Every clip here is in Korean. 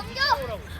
Let's go.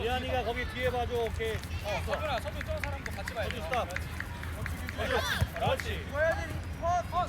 미안이가 거기 뒤에 봐줘. 오케이. 어, 서준아, 서준 저 사람도 같이 봐야 돼. 서준 스탑. 그렇지. 그렇지. 이거 해야 돼. 컷. 컷.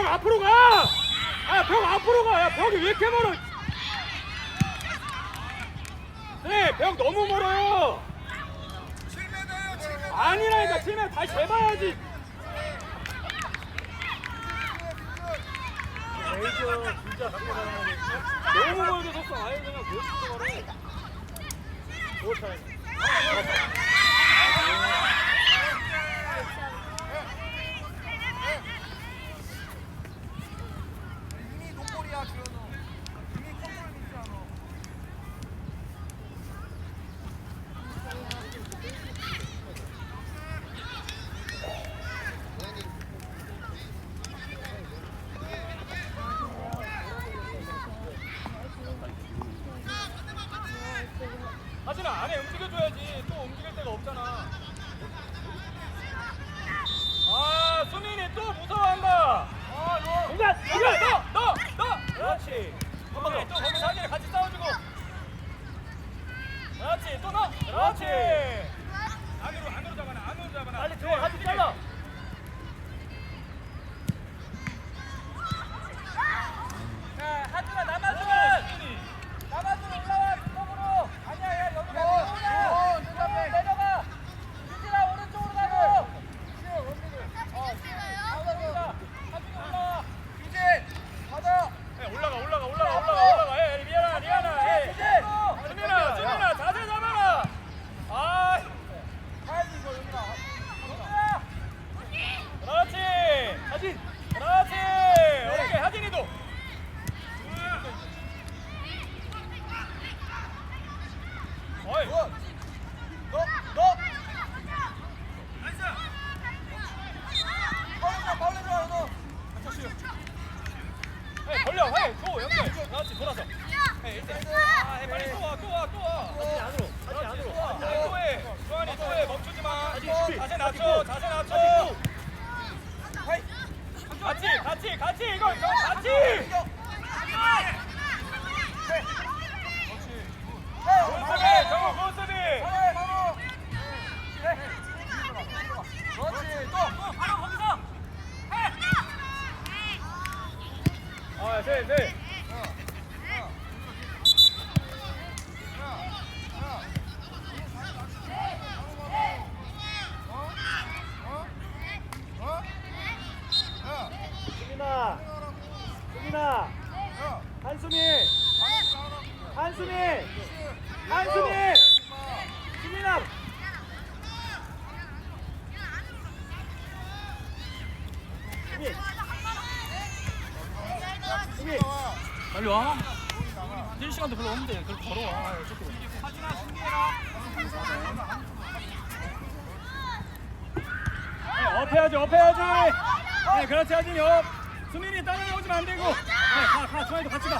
벽 앞으로 가! 아, 벽 앞으로 가! 야, 벽이 왜 이렇게 멀어? 네, 벽 너무 멀어요! 아니라니까, 7m 다시 재봐야지! 너무 멀게 섰어. 아예 그냥 멋있게 걸어. 못 차이. 进。对。 빨리 와. 뛸 시간도 별로 없는데 그걸 걸어와. 조금. 아, 네, 업해야지, 업해야지. 네, 그렇지, 하진이 업. 수민이 따라 나오지면 안 되고. 네, 가, 가, 중환이도 같이 가.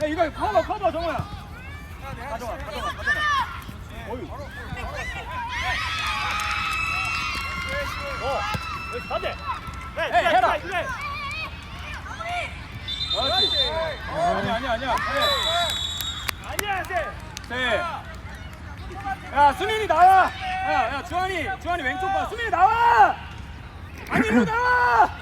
네, 이거 커버, 커버, 정우야. 가져와, 가져와, 가져와. 어휴. 어, 반대. 네, 네 해라. 아니야 아니야, 아니야, 아니야. 아니야, 세. 세. 야, 수민이 나와. 야, 야, 주환이, 주환이 왼쪽 봐. 수민이 나와. 아니로 나와.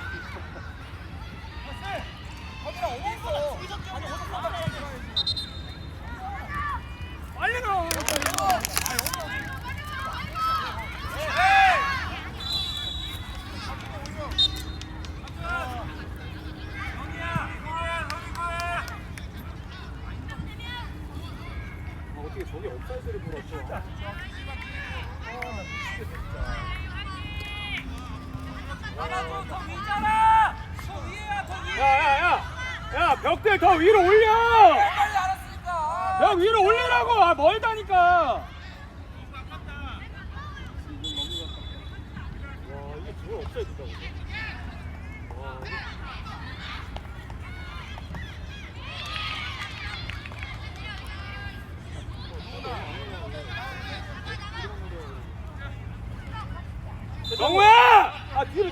정우야! 아 뒤로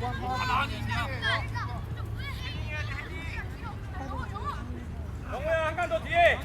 가만히 있냐? 한칸 더 뒤에.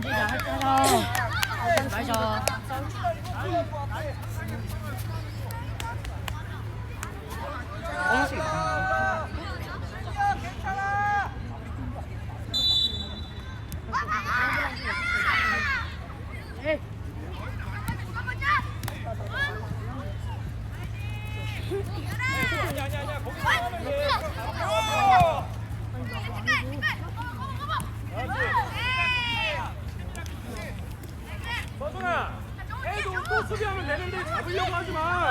던지자 했잖아. 맞아. 어느 식 하지 마.